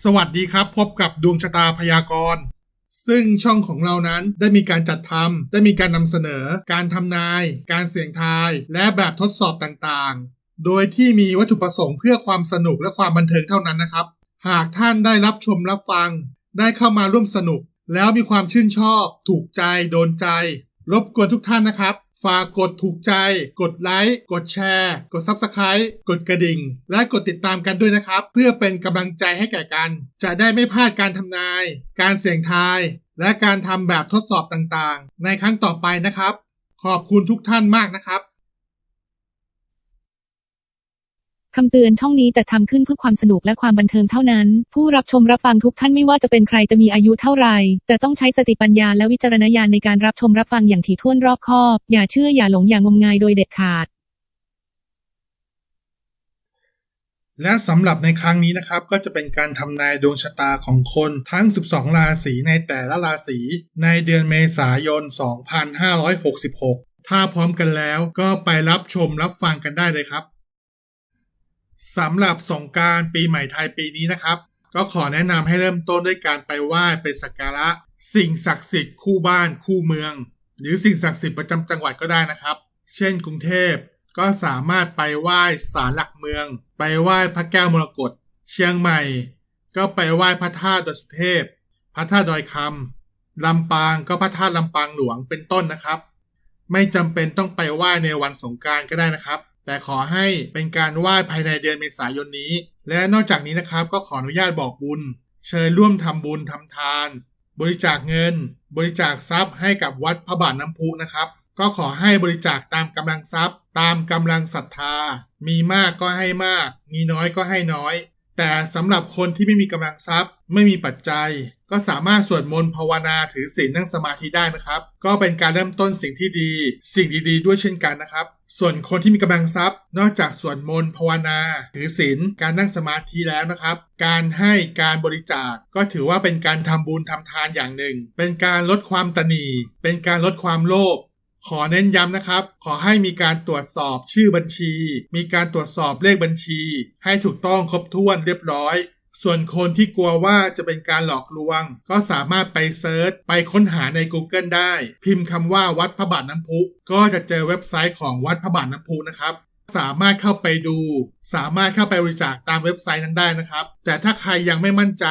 สวัสดีครับ พบกับดวงชะตาพยากรณ์ ซึ่งช่องของเรานั้นได้มีการจัดทำได้มีการนำเสนอ การทำนาย การเสี่ยงทาย และแบบทดสอบต่างๆ โดยที่มีวัตถุประสงค์เพื่อความสนุกและความบันเทิงเท่านั้นนะครับ หากท่านได้รับชมรับฟัง ได้เข้ามาร่วมสนุก แล้วมีความชื่นชอบ ถูกใจ โดนใจ รบกวนทุกท่านนะครับ ฝากกดถูกใจ กดไลค์ กดแชร์ กด Subscribe กดกระดิ่ง และกดติดตามกันด้วยนะครับ เพื่อเป็นกำลังใจให้แก่กัน จะได้ไม่พลาดการทำนาย การเสี่ยงทาย และการทำแบบทดสอบต่างๆ ในครั้งต่อไปนะครับ ขอบคุณทุกท่านมากนะครับ คำเตือนช่องนี้จะทำขึ้นเพื่อความสนุกและความบันเทิงเท่านั้น ผู้รับชมรับฟังทุกท่านไม่ว่าจะเป็นใครจะมีอายุเท่าไหร่ จะต้องใช้สติปัญญาและวิจารณญาณในการรับชมรับฟังอย่างถี่ถ้วนรอบคอบ อย่าเชื่ออย่าหลงอย่างมงายโดยเด็ดขาด และสำหรับในครั้งนี้นะครับ ก็จะเป็นการทำนายดวงชะตาของคนทั้ง 12 ราศีในแต่ละราศีในเดือนเมษายน 2566 ถ้าพร้อมกันแล้วก็ไปรับชมรับฟังกันได้เลยครับ สำหรับสงการปีใหม่ไทยปีนี้นะครับ ก็ขอแนะนำให้เริ่มต้นด้วยการไปไหว้ไปสักการะ สิ่งศักดิ์สิทธิ์คู่บ้านคู่เมือง หรือสิ่งศักดิ์สิทธิ์ประจำจังหวัดก็ได้นะครับ เช่น กรุงเทพก็สามารถไปไหว้ศาลหลักเมือง ไปไหว้พระแก้วมรกตเชียงใหม่ ก็ไปไหว้พระธาตุดอยสุเทพ พระธาตุดอยคำลำปางก็พระธาตุลำปางหลวงเป็นต้นนะครับ ไม่จำเป็นต้องไปไหว้ในวันสงการก็ได้นะครับ แต่ขอให้เป็นการไหว้ภายในเดือนเมษายนนี้ และนอกจากนี้นะครับก็ขออนุญาตบอกบุญ เชิญร่วมทำบุญทำทาน บริจาคเงิน บริจาคทรัพย์ให้กับวัดพระบาทน้ำพุนะครับ ก็ขอให้บริจาคตามกำลังทรัพย์ ตามกำลังศรัทธา มีมากก็ให้มาก มีน้อยก็ให้น้อย แต่สำหรับคนที่ไม่มีกำลังทรัพย์ ไม่มีปัจจัย ก็สามารถสวดมนต์ภาวนาถือศีลนั่งสมาธิได้นะครับ ก็เป็นการเริ่มต้นสิ่งที่ดี สิ่งดีๆ ด้วยเช่นกันนะครับ ส่วนคนที่มีกำลังทรัพย์ นอกจากส่วดมนภาวนา ถือศีลการนั่งสมาธิแล้วนะครับ การให้การบริจาคก็ถือว่าเป็นการทำบุญทำทานอย่างหนึ่ง เป็นการลดความตนีเป็นการลดความโลภขอเน้นย้ำนะครับ ขอให้มีการตรวจสอบชื่อบัญชี มีการตรวจสอบเลขบัญชี ให้ถูกต้องครบถ้วนเรียบร้อย ส่วนคนที่กลัวว่าจะเป็นการหลอกลวง ก็สามารถไปเซิร์ชไปค้นหาใน Google ได้ พิมพ์คำว่าวัดพระบาทน้ำพุ ก็จะเจอเว็บไซต์ของวัดพระบาทน้ำพุนะครับสามารถเข้าไปดู สามารถเข้าไปบริจาคตามเว็บไซต์นั้นได้นะครับ แต่ถ้าใครยังไม่มั่นใจ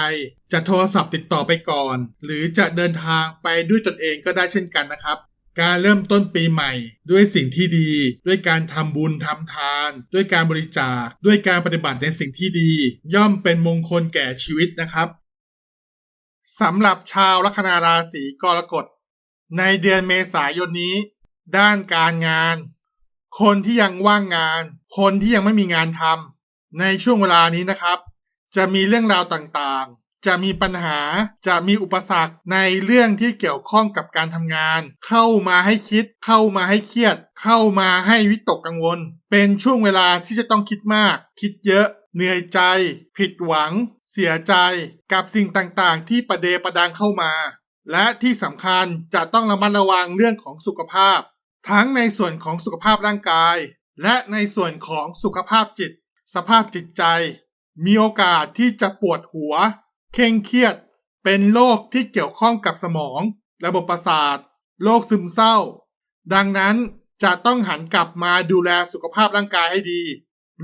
จะโทรศัพท์ติดต่อไปก่อน หรือจะเดินทางไปด้วยตนเองก็ได้เช่นกันนะครับ การเริ่มต้นปีใหม่ ด้วยสิ่งที่ดี ด้วยการทำบุญทำทาน ด้วยการบริจาค ด้วยการปฏิบัติในสิ่งที่ดี ย่อมเป็นมงคลแก่ชีวิตนะครับสำหรับชาวลัคนาราศีกรกฎ ในเดือนเมษายนนี้ ด้านการงาน คนที่ยังว่างงาน คนที่ยังไม่มีงานทำในช่วงเวลานี้นะครับ จะมีเรื่องราวต่างๆ จะมีปัญหาจะมีอุปสรรคในเรื่องที่เกี่ยวข้องกับการทำงาน เข้ามาให้คิด เข้ามาให้เครียด เข้ามาให้วิตกกังวล เป็นช่วงเวลาที่จะต้องคิดมาก คิดเยอะ เหนื่อยใจ ผิดหวัง เสียใจ กับสิ่งต่างๆ ที่ประเดประดังเข้ามา และที่สำคัญจะต้องระมัดระวังเรื่องของสุขภาพ ทั้งในส่วนของสุขภาพร่างกาย และในส่วนของสุขภาพจิต สภาพจิตใจ มีโอกาสที่จะปวดหัว เคร่งเครียด เป็นโรคที่เกี่ยวข้องกับสมอง ระบบประสาท โรคซึมเศร้า ดังนั้นจะต้องหันกลับมาดูแลสุขภาพร่างกายให้ดี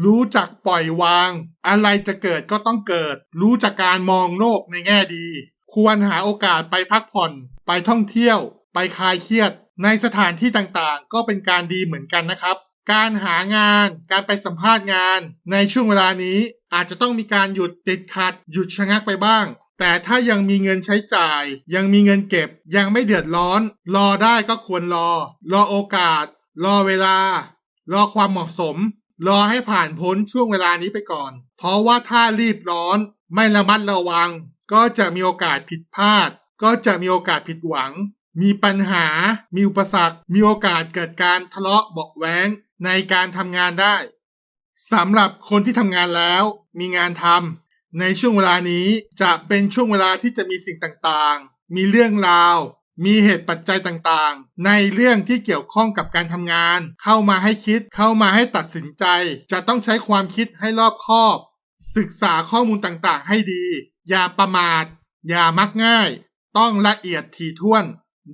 รู้จักปล่อยวาง อะไรจะเกิดก็ต้องเกิด รู้จักการมองโลกในแง่ดี ควรหาโอกาสไปพักผ่อน ไปท่องเที่ยว ไปคลายเครียด ในสถานที่ต่างๆ ก็เป็นการดีเหมือนกันนะครับ การหางาน การไปสัมภาษณ์งาน ในช่วงเวลานี้ อาจจะต้องมีการหยุดติดขัด หยุดชะงักไปบ้าง แต่ถ้ายังมีเงินใช้จ่าย ยังมีเงินเก็บ ยังไม่เดือดร้อน รอได้ก็ควรรอ รอโอกาส รอเวลา รอความเหมาะสม รอให้ผ่านพ้นช่วงเวลานี้ไปก่อน เพราะว่าถ้ารีบร้อน ไม่ระมัดระวัง ก็จะมีโอกาสผิดพลาด ก็จะมีโอกาสผิดหวัง มีปัญหา มีอุปสรรค มีโอกาสเกิดการทะเลาะเบาะแว้งในการทำงานได้ สำหรับคนที่ทำงานแล้วมีงานทำในช่วงเวลานี้จะเป็นช่วงเวลาที่จะมีสิ่งต่างๆ มีเรื่องราว มีเหตุปัจจัยต่างๆ ในเรื่องที่เกี่ยวข้องกับการทำงาน เข้ามาให้คิดเข้ามาให้ตัดสินใจ จะต้องใช้ความคิดให้รอบคอบ ศึกษาข้อมูลต่างๆ ให้ดี อย่าประมาท อย่ามักง่าย ต้องละเอียดถี่ถ้วน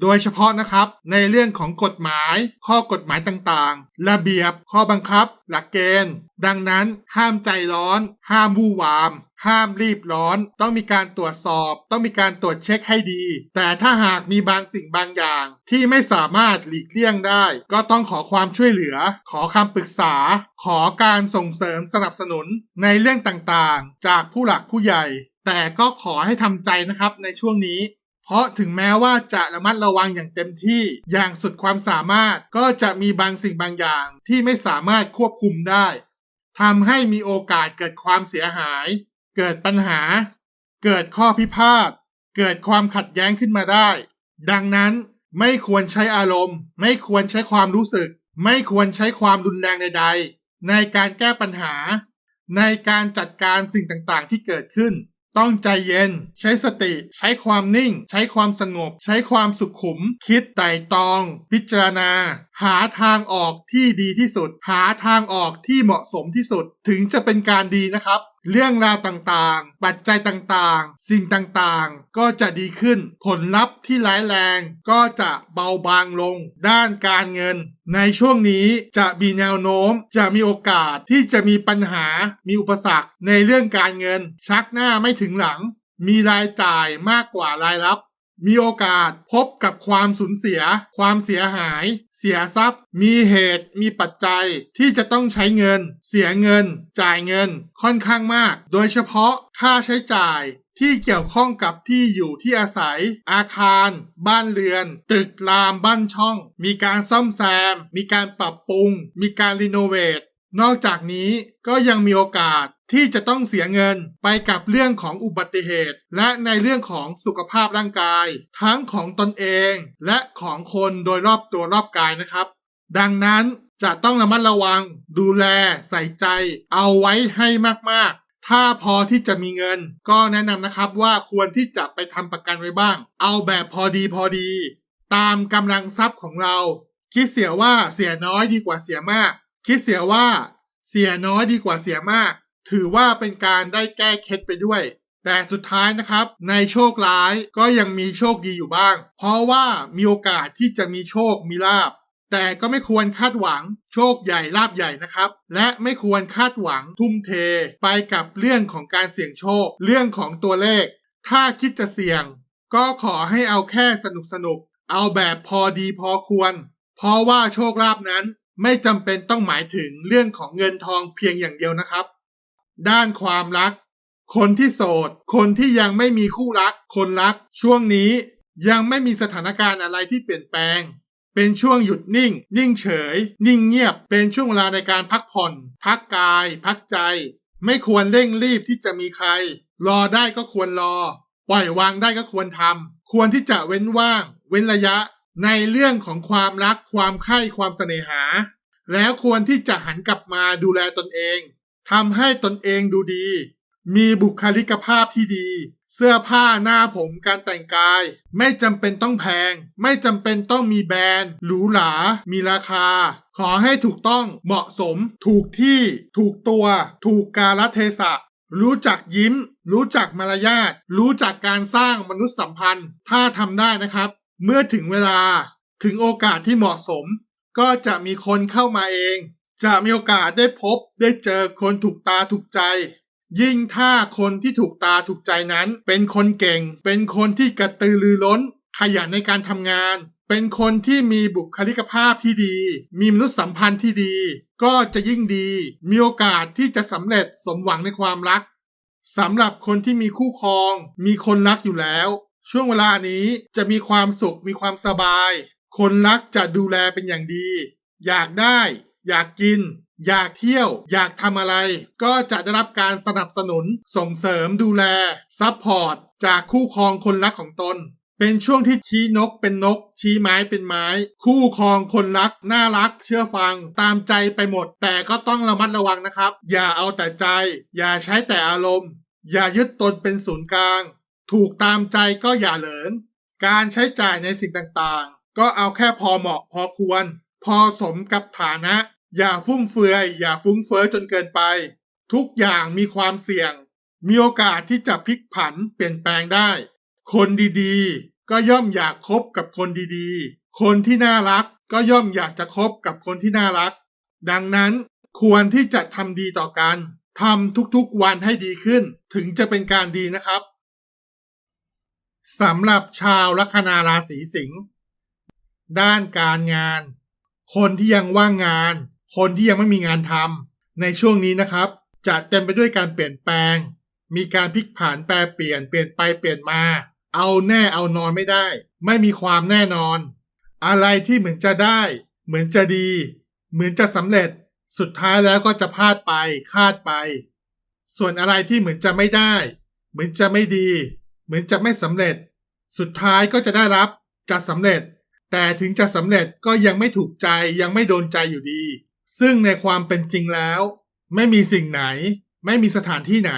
โดยเฉพาะนะครับในเรื่องของกฎหมาย ข้อกฎหมายต่างๆ ระเบียบ ข้อบังคับ หลักเกณฑ์ ดังนั้นห้ามใจร้อน ห้ามวู่วาม ห้ามรีบร้อน ต้องมีการตรวจสอบ ต้องมีการตรวจเช็คให้ดี แต่ถ้าหากมีบางสิ่งบางอย่าง ที่ไม่สามารถหลีกเลี่ยงได้ ก็ต้องขอความช่วยเหลือ ขอคำปรึกษา ขอการส่งเสริมสนับสนุนในเรื่องต่างๆ จากผู้หลักผู้ใหญ่ แต่ก็ขอให้ทำใจนะครับในช่วงนี้ ราะถึงแม้ว่าจะระมัดระวังอย่างเต็มที่อย่างสุดความสามารถก็จะมีบางสิ่งบางอย่างที่ไม่สามารถควบคุมได้ทำให้มีโอกาสเกิดความเสียหาย เกิดปัญหา เกิดข้อพิพาทเกิดความขัดแย้งขึ้นมาได้ ดังนั้นไม่ควรใช้อารมณ์ ไม่ควรใช้ความรู้สึก ไม่ควรใช้ความรุนแรงใด ๆ ในการแก้ปัญหา ในการจัดการสิ่งต่างๆที่เกิดขึ้น ต้องใจเย็น ใช้สติ ใช้ความนิ่ง ใช้ความสงบ ใช้ความสุขุม คิดไต่ตอง พิจารณา หาทางออกที่ดีที่สุด หาทางออกที่เหมาะสมที่สุด ถึงจะเป็นการดีนะครับ เรื่องราวต่างๆ ปัจจัยต่างๆ สิ่งต่างๆ ก็จะดีขึ้น ผลลัพธ์ที่ร้ายแรง ก็จะเบาบางลง ด้านการเงิน ในช่วงนี้จะมีแนวโน้ม จะมีโอกาสที่จะมีปัญหา มีอุปสรรคในเรื่องการเงิน ชักหน้าไม่ถึงหลัง มีรายจ่ายมากกว่ารายรับ มีโอกาสพบกับความสูญเสีย ความเสียหาย เสียทรัพย์ มีเหตุ มีปัจจัย ที่จะต้องใช้เงิน เสียเงิน จ่ายเงิน ค่อนข้างมาก โดยเฉพาะค่าใช้จ่ายที่เกี่ยวข้องกับที่อยู่ที่อาศัย อาคาร บ้านเรือน ตึกรามบ้านช่อง มีการซ่อมแซม มีการปรับปรุง มีการรีโนเวทนอกจากนี้ก็ยังมีโอกาส ที่จะต้องเสียเงินไปกับเรื่องของอุบัติเหตุ และในเรื่องของสุขภาพร่างกาย ทั้งของตนเอง และของคนโดยรอบตัวรอบกายนะครับ ดังนั้นจะต้องระมัดระวัง ดูแลใส่ใจ เอาไว้ให้มากๆ ถ้าพอที่จะมีเงิน ก็แนะนำนะครับว่าควรที่จะไปทำประกันไว้บ้าง เอาแบบพอดีพอดี ตามกำลังทรัพย์ของเรา คิดเสียว่าเสียน้อยดีกว่าเสียมาก คิดเสียว่า เสียน้อยดีกว่าเสียมาก ถือว่าเป็นการได้แก้เคล็ดไปด้วย แต่สุดท้ายนะครับ ในโชคร้ายก็ยังมีโชคดีอยู่บ้าง เพราะว่ามีโอกาสที่จะมีโชคมีลาบแต่ก็ไม่ควรคาดหวังโชคใหญ่ลาบใหญ่นะครับ และไม่ควรคาดหวังทุ่มเท ไปกับเรื่องของการเสี่ยงโชค เรื่องของตัวเลข ถ้าคิดจะเสี่ยง ก็ขอให้เอาแค่สนุกสนุกๆเอาแบบพอดีพอควร เพราะว่าโชคลาภนั้นไม่จำเป็นต้องหมายถึงเรื่องของเงินทองเพียงอย่างเดียวนะครับ ด้านความรัก คนที่โสด คนที่ยังไม่มีคู่รัก คนรัก ช่วงนี้ยังไม่มีสถานการณ์อะไรที่เปลี่ยนแปลง เป็นช่วงหยุดนิ่ง นิ่งเฉย นิ่งเงียบ เป็นช่วงเวลาในการพักผ่อน พักกาย พักใจ ไม่ควรเร่งรีบที่จะมีใคร รอได้ก็ควรรอ ปล่อยวางได้ก็ควรทำ ควรที่จะเว้นว่าง เว้นระยะ ในเรื่องของความรัก ความใคร่ ความเสน่หา แล้วควรที่จะหันกลับมาดูแลตนเอง ทำให้ตนเองดูดี มีบุคลิกภาพที่ดี เสื้อผ้าหน้าผมการแต่งกาย ไม่จำเป็นต้องแพง ไม่จำเป็นต้องมีแบรนด์ หรูหรา มีราคา ขอให้ถูกต้องเหมาะสม ถูกที่ ถูกตัว ถูกกาลเทศะ รู้จักยิ้ม รู้จักมารยาท รู้จักการสร้างมนุษยสัมพันธ์ ถ้าทำได้นะครับ เมื่อถึงเวลา ถึงโอกาสที่เหมาะสม ก็จะมีคนเข้ามาเอง จะมีโอกาสได้พบได้เจอคนถูกตาถูกใจ ยิ่งถ้าคนที่ถูกตาถูกใจนั้น เป็นคนเก่ง เป็นคนที่กระตือรือร้น ขยันในการทำงาน เป็นคนที่มีบุคลิกภาพที่ดี มีมนุษยสัมพันธ์ที่ดี ก็จะยิ่งดี มีโอกาสที่จะสำเร็จสมหวังในความรักสำหรับคนที่มีคู่ครอง มีคนรักอยู่แล้ว ช่วงเวลานี้จะมีความสุขมีความสบาย คนรักจะดูแลเป็นอย่างดี อยากได้ อยากกิน อยากเที่ยว อยากทำอะไร ก็จะได้รับการสนับสนุน ส่งเสริมดูแลซัพพอร์ตจากคู่ครองคนรักของตน เป็นช่วงที่ชี้นกเป็นนก ชี้ไม้เป็นไม้ คู่ครองคนรัก น่ารัก เชื่อฟัง ตามใจไปหมด แต่ก็ต้องระมัดระวังนะครับ อย่าเอาแต่ใจ อย่าใช้แต่อารมณ์ อย่ายึดตนเป็นศูนย์กลาง ถูกตามใจก็อย่าเหลิงการใช้จ่ายในสิ่งต่างๆ ก็เอาแค่พอเหมาะพอควร พอสมกับฐานะ อย่าฟุ่มเฟือย อย่าฟุ้งเฟ้อจนเกินไป ทุกอย่างมีความเสี่ยง มีโอกาสที่จะพลิกผันเปลี่ยนแปลงได้ คนดีๆ ก็ย่อมอยากคบกับคนดีๆ คนที่น่ารักก็ย่อมอยากจะคบกับคนที่น่ารัก ดังนั้นควรที่จะทำดีต่อกันทำทุกๆวันให้ดีขึ้น ถึงจะเป็นการดีนะครับสำหรับชาวลัคนาราศีสิงห์ด้านการงาน คนที่ยังว่างงาน คนที่ยังไม่มีงานทำในช่วงนี้นะครับ จะเต็มไปด้วยการเปลี่ยนแปลง มีการพลิกผันแปรเปลี่ยนเปลี่ยนไปเปลี่ยนมา เอาแน่เอานอนไม่ได้ ไม่มีความแน่นอน อะไรที่เหมือนจะได้ เหมือนจะดี เหมือนจะสำเร็จ สุดท้ายแล้วก็จะพลาดไปคาดไป ส่วนอะไรที่เหมือนจะไม่ได้ เหมือนจะไม่ดี เหมือนจะไม่สำเร็จ สุดท้ายก็จะได้รับจะสำเร็จ แต่ถึงจะสำเร็จก็ยังไม่ถูกใจยังไม่โดนใจอยู่ดี ซึ่งในความเป็นจริงแล้ว ไม่มีสิ่งไหน ไม่มีสถานที่ไหน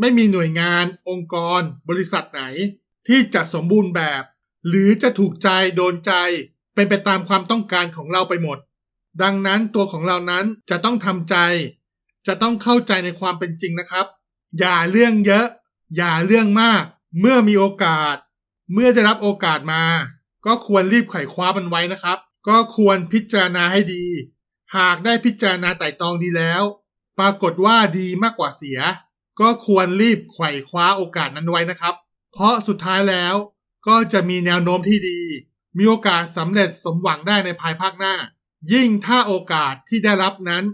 ไม่มีหน่วยงาน องค์กร บริษัทไหน ที่จะสมบูรณ์แบบ หรือจะถูกใจโดนใจ เป็นไปตามความต้องการของเราไปหมด ดังนั้นตัวของเรานั้นจะต้องทำใจ จะต้องเข้าใจในความเป็นจริงนะครับ อย่าเรื่องเยอะ อย่าเรื่องมาก เมื่อมีโอกาส เมื่อได้รับโอกาสมา ก็ควรรีบไขว่คว้ามันไว้นะครับ ก็ควรพิจารณาให้ดี หากได้พิจารณาไต่ตองดีแล้ว ปรากฏว่าดีมากกว่าเสีย ก็ควรรีบไขว่คว้าโอกาสนั้นไว้นะครับ เพราะสุดท้ายแล้วก็จะมีแนวโน้มที่ดี มีโอกาสสำเร็จสมหวังได้ในภายภาคหน้า ยิ่งถ้าโอกาสที่ได้รับนั้น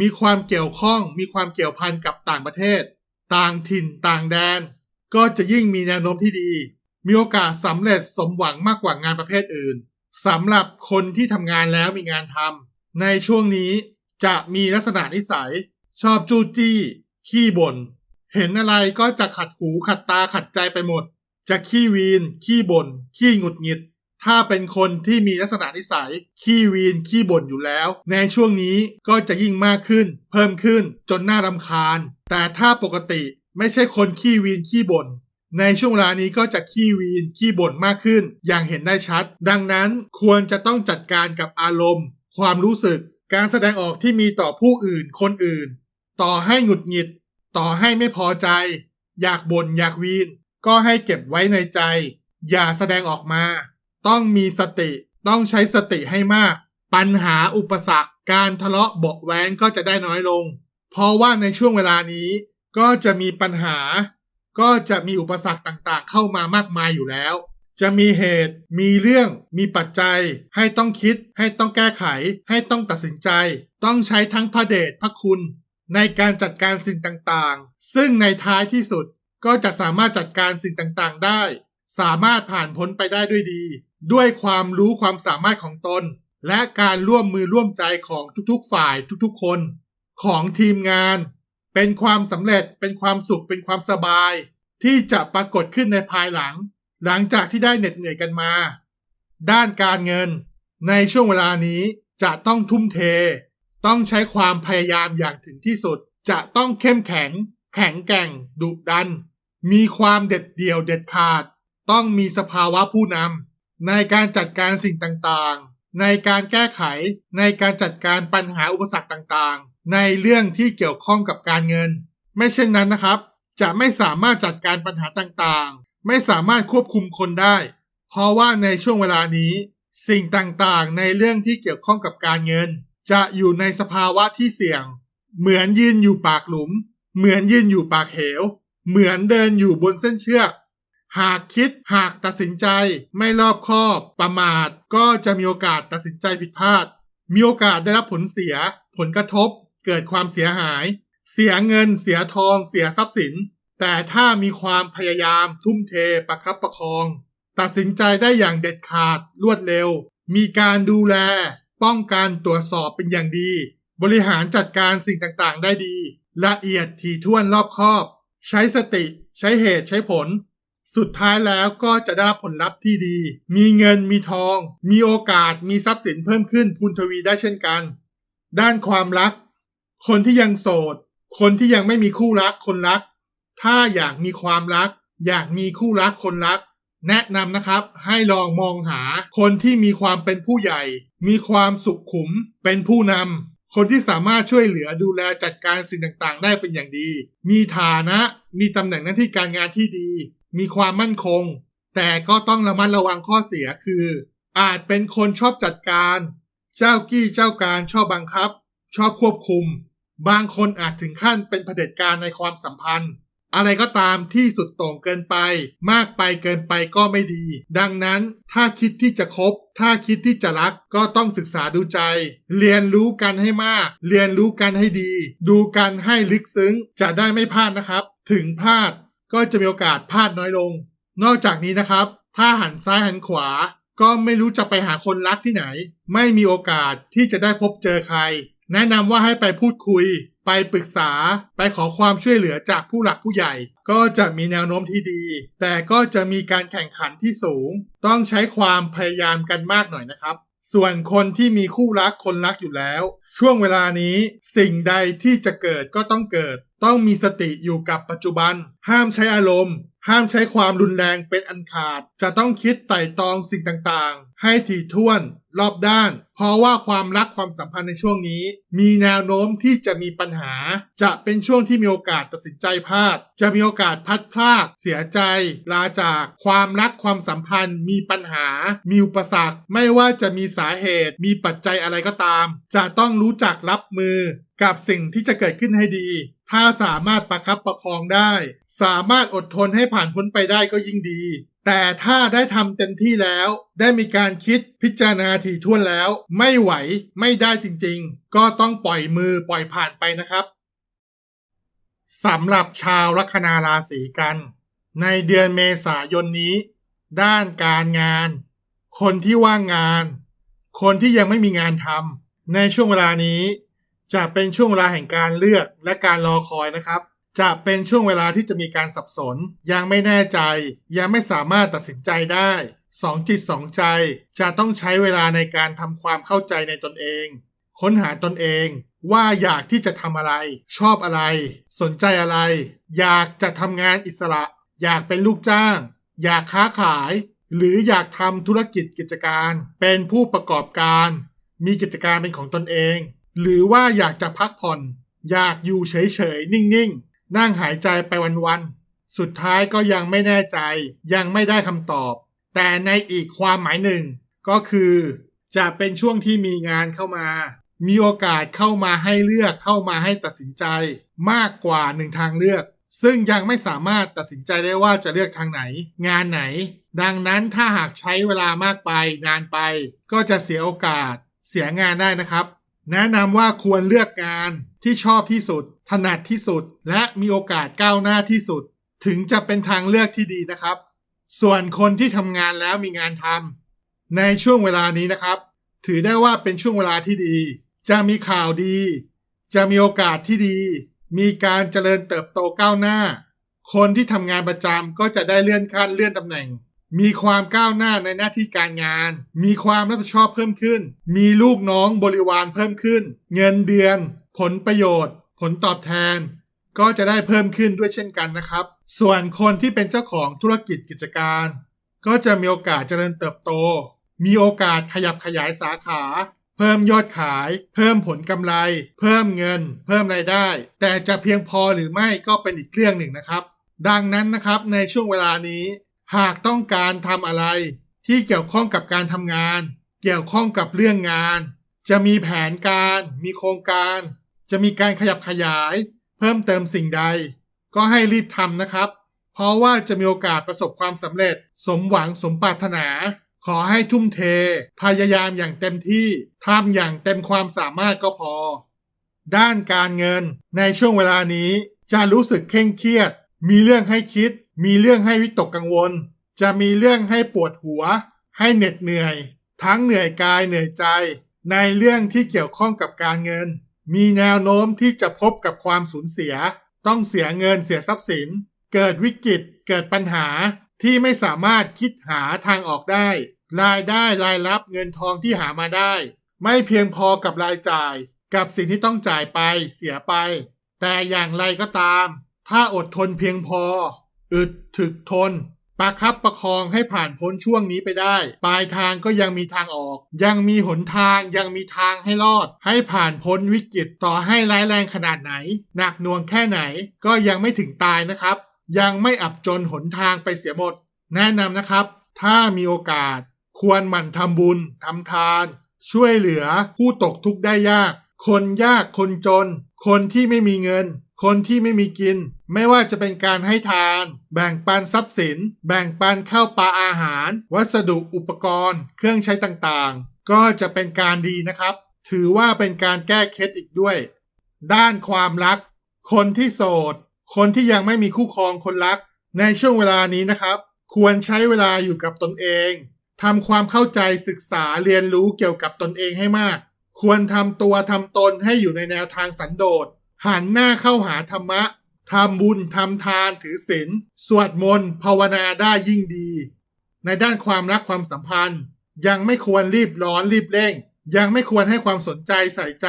มีความเกี่ยวข้อง มีความเกี่ยวพันกับต่างประเทศ ต่างถิ่น ต่างแดน ก็จะยิ่งมีแนวโน้มที่ดี มีโอกาสสำเร็จสมหวังมากกว่างานประเภทอื่นสำหรับคนที่ทำงานแล้วมีงานทำในช่วงนี้จะมีลักษณะนิสัย ชอบจู้จี้ ขี้บ่นเห็นอะไรก็จะขัดหูขัดตาขัดใจไปหมด จะขี้วีน ขี้บ่นขี้หงุดหงิด ถ้าเป็นคนที่มีลักษณะนิสัย ขี้วีน ขี้บ่นอยู่แล้ว ในช่วงนี้ก็จะยิ่งมากขึ้น เพิ่มขึ้นจนน่ารำคาญ แต่ถ้าปกติไม่ใช่คนขี้วีน ขี้บ่น ในช่วงเวลานี้ก็จะขี้วีนขี้บ่นมากขึ้น อย่างเห็นได้ชัด ดังนั้นควรจะต้องจัดการกับอารมณ์ ความรู้สึก การแสดงออกที่มีต่อผู้อื่น คนอื่น ต่อให้หงุดหงิด ต่อให้ไม่พอใจ อยากบ่นอยากวีน ก็ให้เก็บไว้ในใจ อย่าแสดงออกมา ต้องมีสติ ต้องใช้สติให้มาก ปัญหาอุปสรรค การทะเลาะเบาะแว้งก็จะได้น้อยลง เพราะว่าในช่วงเวลานี้ก็จะมีปัญหา ก็จะมีอุปสรรคต่างๆ เข้ามามากมายอยู่แล้ว จะมีเหตุ มีเรื่อง มีปัจจัย ให้ต้องคิด ให้ต้องแก้ไข ให้ต้องตัดสินใจ ต้องใช้ทั้งพระเดชพระคุณ ในการจัดการสิ่งต่างๆ ซึ่งในท้ายที่สุดก็จะสามารถจัดการสิ่งต่างๆ ได้ สามารถผ่านพ้นไปได้ด้วยดี ด้วยความรู้ความสามารถของตน และการร่วมมือร่วมใจของทุกๆ ฝ่ายทุกๆ คน ของทีมงาน เป็นความสำเร็จเป็นความสุขเป็นความสบาย ที่จะปรากฏขึ้นในภายหลัง หลังจากที่ได้เหน็ดเหนื่อยกันมา ด้านการเงิน ในช่วงเวลานี้จะต้องทุ่มเท ต้องใช้ความพยายามอย่างถึงที่สุด จะต้องเข้มแข็ง แข็งแกร่ง ดุดัน มีความเด็ดเดี่ยวเด็ดขาด ต้องมีสภาวะผู้นำในการจัดการสิ่งต่างๆ ในการแก้ไขในการจัดการปัญหาอุปสรรคต่างๆ ในเรื่องที่เกี่ยวข้องกับการเงิน ไม่เช่นนั้นนะครับ จะไม่สามารถจัดการปัญหาต่างๆ ไม่สามารถควบคุมคนได้ เพราะว่าในช่วงเวลานี้ สิ่งต่างๆ ในเรื่องที่เกี่ยวข้องกับการเงิน จะอยู่ในสภาวะที่เสี่ยง เหมือนยืนอยู่ปากหลุม เหมือนยืนอยู่ปากเหว เหมือนเดินอยู่บนเส้นเชือก หากคิดหากตัดสินใจไม่รอบคอบประมาท ก็จะมีโอกาสตัดสินใจผิดพลาด มีโอกาสได้รับผลเสีย ผลกระทบ เกิดความเสียหาย เสียเงิน เสียทอง เสียทรัพย์สิน แต่ถ้ามีความพยายามทุ่มเทประคับประคอง ตัดสินใจได้อย่างเด็ดขาดรวดเร็ว มีการดูแล ป้องกันตรวจสอบเป็นอย่างดี บริหารจัดการสิ่งต่างๆ ได้ดี ละเอียดถี่ถ้วนรอบคอบ ใช้สติ ใช้เหตุใช้ผล สุดท้ายแล้วก็จะได้รับผลลัพธ์ที่ดี มีเงินมีทอง มีโอกาสมีทรัพย์สินเพิ่มขึ้นพูนทวีได้เช่นกัน ด้านความรัก คนที่ยังโสด คนที่ยังไม่มีคู่รักคนรัก ถ้าอยากมีความรัก อยากมีคู่รักคนรัก แนะนำนะครับให้ลองมองหา คนที่มีความเป็นผู้ใหญ่ มีความสุขขุม เป็นผู้นำคนที่สามารถช่วยเหลือดูแลจัดการสิ่งต่างๆ ได้เป็นอย่างดี มีฐานะ มีตำแหน่งหน้าที่การงานที่ดี มีความมั่นคง แต่ก็ต้องระมัดระวังข้อเสียคือ อาจเป็นคนชอบจัดการ เจ้ากี้เจ้าการชอบบังคับ ชอบควบคุม บางคนอาจถึงขั้นเป็นเผด็จการในความสัมพันธ์ อะไรก็ตามที่สุดโต่งเกินไป มากไปเกินไปก็ไม่ดี ดังนั้นถ้าคิดที่จะคบ ถ้าคิดที่จะรักก็ต้องศึกษาดูใจ เรียนรู้กันให้มาก เรียนรู้กันให้ดี ดูกันให้ลึกซึ้งจะได้ไม่พลาดนะครับ ถึงพลาด ก็จะมีโอกาสพลาดน้อยลง นอกจากนี้นะครับ ถ้าหันซ้ายหันขวา ก็ไม่รู้จะไปหาคนรักที่ไหน ไม่มีโอกาสที่จะได้พบเจอใคร แนะนำว่าให้ไปพูดคุย ไปปรึกษา ไปขอความช่วยเหลือจากผู้หลักผู้ใหญ่ ก็จะมีแนวโน้มที่ดี แต่ก็จะมีการแข่งขันที่สูง ต้องใช้ความพยายามกันมากหน่อยนะครับส่วนคนที่มีคู่รักคนรักอยู่แล้ว ช่วงเวลานี้สิ่งใดที่จะเกิดก็ต้องเกิด ต้องมีสติอยู่กับปัจจุบัน ห้ามใช้อารมณ์ ห้ามใช้ความรุนแรงเป็นอันขาด จะต้องคิดไต่ตองสิ่งต่าง ให้ถี่ถ้วนรอบด้าน เพราะว่าความรักความสัมพันธ์ในช่วงนี้ มีแนวโน้มที่จะมีปัญหา จะเป็นช่วงที่มีโอกาสตัดสินใจพลาด จะมีโอกาสพัดพราก เสียใจ ลาจาก ความรักความสัมพันธ์ มีปัญหา มีอุปสรรค ไม่ว่าจะมีสาเหตุ มีปัจจัยอะไรก็ตาม จะต้องรู้จักรับมือ กับสิ่งที่จะเกิดขึ้นให้ดี ถ้าสามารถประคับประคองได้ สามารถอดทนให้ผ่านพ้นไปได้ก็ยิ่งดี แต่ถ้าได้ทำเต็มที่แล้ว ได้มีการคิดพิจารณาถี่ถ้วนแล้ว ไม่ไหวไม่ได้จริงๆ ก็ต้องปล่อยมือปล่อยผ่านไปนะครับสำหรับชาวลัคนาราศีกัน ในเดือนเมษายนนี้ ด้านการงาน คนที่ว่างงาน คนที่ยังไม่มีงานทำในช่วงเวลานี้ จะเป็นช่วงเวลาแห่งการเลือกและการรอคอยนะครับ จะเป็นช่วงเวลาที่จะมีการสับสน ยังไม่แน่ใจ ยังไม่สามารถตัดสินใจได้สองจิตสองใจ จะต้องใช้เวลาในการทำความเข้าใจในตนเอง ค้นหาตนเอง ว่าอยากที่จะทำอะไร ชอบอะไร สนใจอะไร อยากจะทำงานอิสระ อยากเป็นลูกจ้าง อยากค้าขาย หรืออยากทำธุรกิจกิจการ เป็นผู้ประกอบการ มีกิจการเป็นของตนเอง หรือว่าอยากจะพักผ่อน อยากอยู่เฉยๆนิ่งๆ นั่งหายใจไปวันๆ สุดท้ายก็ยังไม่แน่ใจ ยังไม่ได้คำตอบ แต่ในอีกความหมายหนึ่ง ก็คือ จะเป็นช่วงที่มีงานเข้ามา มีโอกาสเข้ามาให้เลือกเข้ามาให้ตัดสินใจ มากกว่าหนึ่งทางเลือก ซึ่งยังไม่สามารถตัดสินใจได้ว่าจะเลือกทางไหน งานไหน ดังนั้นถ้าหากใช้เวลามากไปนานไป ก็จะเสียโอกาส เสียงานได้นะครับ แนะนำว่าควรเลือกงานที่ชอบที่สุด ถนัดที่สุด และมีโอกาสก้าวหน้าที่สุด ถึงจะเป็นทางเลือกที่ดีนะครับ ส่วนคนที่ทำงานแล้วมีงานทำในช่วงเวลานี้นะครับ ถือได้ว่าเป็นช่วงเวลาที่ดี จะมีข่าวดี จะมีโอกาสที่ดี มีการเจริญเติบโตก้าวหน้า คนที่ทำงานประจำก็จะได้เลื่อนขั้นเลื่อนตำแหน่งมีความก้าวหน้าในหน้าที่การงาน มีความรับผิดชอบเพิ่มขึ้น มีลูกน้องบริวารเพิ่มขึ้น เงินเดือน ผลประโยชน์ ผลตอบแทนก็จะได้เพิ่มขึ้นด้วยเช่นกันนะครับ ส่วนคนที่เป็นเจ้าของธุรกิจกิจการ ก็จะมีโอกาสเจริญเติบโต มีโอกาสขยับขยายสาขา เพิ่มยอดขาย เพิ่มผลกำไร เพิ่มเงิน เพิ่มรายได้ แต่จะเพียงพอหรือไม่ก็เป็นอีกเรื่องหนึ่งนะครับ ดังนั้นนะครับในช่วงเวลานี้ หากต้องการทำอะไร ที่เกี่ยวข้องกับการทำงาน เกี่ยวข้องกับเรื่องงาน จะมีแผนการ มีโครงการ จะมีการขยับขยาย เพิ่มเติมสิ่งใด ก็ให้รีบทำนะครับ เพราะว่าจะมีโอกาสประสบความสำเร็จ สมหวังสมปรารถนา ขอให้ทุ่มเท พยายามอย่างเต็มที่ทำอย่างเต็มความสามารถก็พอ ด้านการเงินในช่วงเวลานี้จะรู้สึกเคร่งเครียด มีเรื่องให้คิด มีเรื่องให้วิตกกังวล จะมีเรื่องให้ปวดหัว ให้เหน็ดเหนื่อย ทั้งเหนื่อยกายเหนื่อยใจ ในเรื่องที่เกี่ยวข้องกับการเงิน มีแนวโน้มที่จะพบกับความสูญเสีย ต้องเสียเงินเสียทรัพย์สิน เกิดวิกฤต เกิดปัญหาที่ไม่สามารถคิดหาทางออกได้ รายได้รายรับเงินทองที่หามาได้ ไม่เพียงพอกับรายจ่าย กับสิ่งที่ต้องจ่ายไปเสียไป แต่อย่างไรก็ตาม ถ้าอดทนเพียงพอ อึดถึกทน ประคับประคองให้ผ่านพ้นช่วงนี้ไปได้ ปลายทางก็ยังมีทางออก ยังมีหนทางยังมีทางให้รอด ให้ผ่านพ้นวิกฤตต่อให้ร้ายแรงขนาดไหน หนักหน่วงแค่ไหน ก็ยังไม่ถึงตายนะครับ ยังไม่อับจนหนทางไปเสียหมด แนะนำนะครับ ถ้ามีโอกาส ควรหมั่นทำบุญทำทาน ช่วยเหลือผู้ตกทุกข์ได้ยาก คนยากคนจน คนที่ไม่มีเงิน คนที่ไม่มีกิน ไม่ว่าจะเป็นการให้ทาน แบ่งปันทรัพย์สิน แบ่งปันข้าวปลาอาหาร วัสดุอุปกรณ์ เครื่องใช้ต่างๆ ก็จะเป็นการดีนะครับ ถือว่าเป็นการแก้เคล็ดอีกด้วย ด้านความรัก คนที่โสด คนที่ยังไม่มีคู่ครองคนรัก ในช่วงเวลานี้นะครับ ควรใช้เวลาอยู่กับตนเองทำความเข้าใจศึกษาเรียนรู้เกี่ยวกับตนเองให้มาก ควรทำตัวทำตนให้อยู่ในแนวทางสันโดษ หันหน้าเข้าหาธรรมะทำบุญทำทานถือศีลสวดมนต์ภาวนาได้ยิ่งดี ในด้านความรักความสัมพันธ์ ยังไม่ควรรีบร้อนรีบเร่ง ยังไม่ควรให้ความสนใจใส่ใจ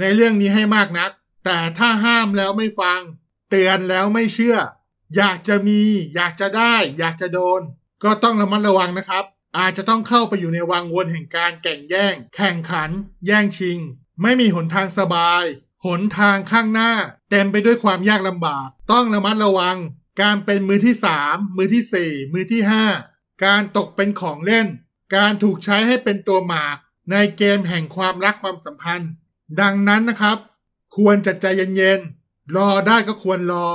ในเรื่องนี้ให้มากนัก แต่ถ้าห้ามแล้วไม่ฟัง เตือนแล้วไม่เชื่อ อยากจะมี อยากจะได้ อยากจะโดน ก็ต้องระมัดระวังนะครับ อาจจะต้องเข้าไปอยู่ในวังวนแห่งการแข่งแย่ง แข่งขัน แย่งชิง ไม่มีหนทางสบาย หนทางข้างหน้า เต็มไปด้วยความยากลำบาก ต้องระมัดระวัง การเป็นมือที่สามมือที่สี่มือที่ห้าการตกเป็นของเล่น การถูกใช้ให้เป็นตัวหมาก ในเกมแห่งความรักความสัมพันธ์ ดังนั้นนะครับ ควรจะใจเย็นๆรอได้ก็ควรรอ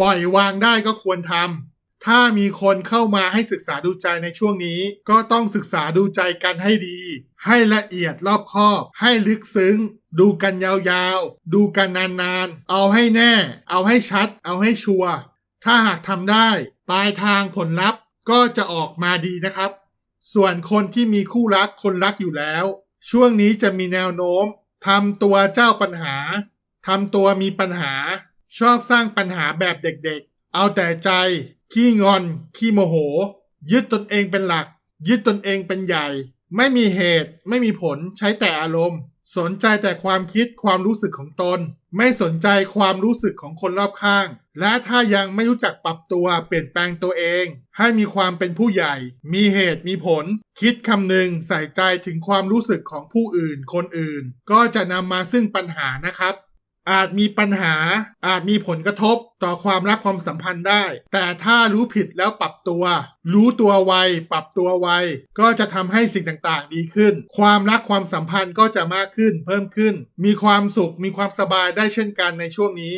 ปล่อยวางได้ก็ควรทำ ถ้ามีคนเข้ามาให้ศึกษาดูใจในช่วงนี้ ก็ต้องศึกษาดูใจกันให้ดี ให้ละเอียดรอบคอบ ให้ลึกซึ้ง ดูกันยาวๆ ดูกันนานๆ เอาให้แน่ เอาให้ชัด เอาให้ชัวร์ถ้าหากทำได้ ปลายทางผลลัพธ์ก็จะออกมาดีนะครับ ส่วนคนที่มีคู่รักคนรักอยู่แล้ว ช่วงนี้จะมีแนวโน้มทำตัวเจ้าปัญหาทำตัวมีปัญหา ชอบสร้างปัญหาแบบเด็กๆ เอาแต่ใจ ขี้งอน ขี้โมโห ยึดตนเองเป็นหลัก ยึดตนเองเป็นใหญ่ ไม่มีเหตุ ไม่มีผล ใช้แต่อารมณ์ สนใจแต่ความคิดความรู้สึกของตน ไม่สนใจความรู้สึกของคนรอบข้าง และถ้ายังไม่รู้จักปรับตัวเปลี่ยนแปลงตัวเอง ให้มีความเป็นผู้ใหญ่ มีเหตุมีผล คิดคำนึงใส่ใจถึงความรู้สึกของผู้อื่น คนอื่น ก็จะนำมาซึ่งปัญหานะครับ อาจมีปัญหา อาจมีผลกระทบต่อความรักความสัมพันธ์ได้ แต่ถ้ารู้ผิดแล้วปรับตัว รู้ตัวไว ปรับตัวไว ก็จะทำให้สิ่งต่างๆ ดีขึ้น ความรักความสัมพันธ์ก็จะมากขึ้น เพิ่มขึ้น มีความสุข มีความสบายได้เช่นกันในช่วงนี้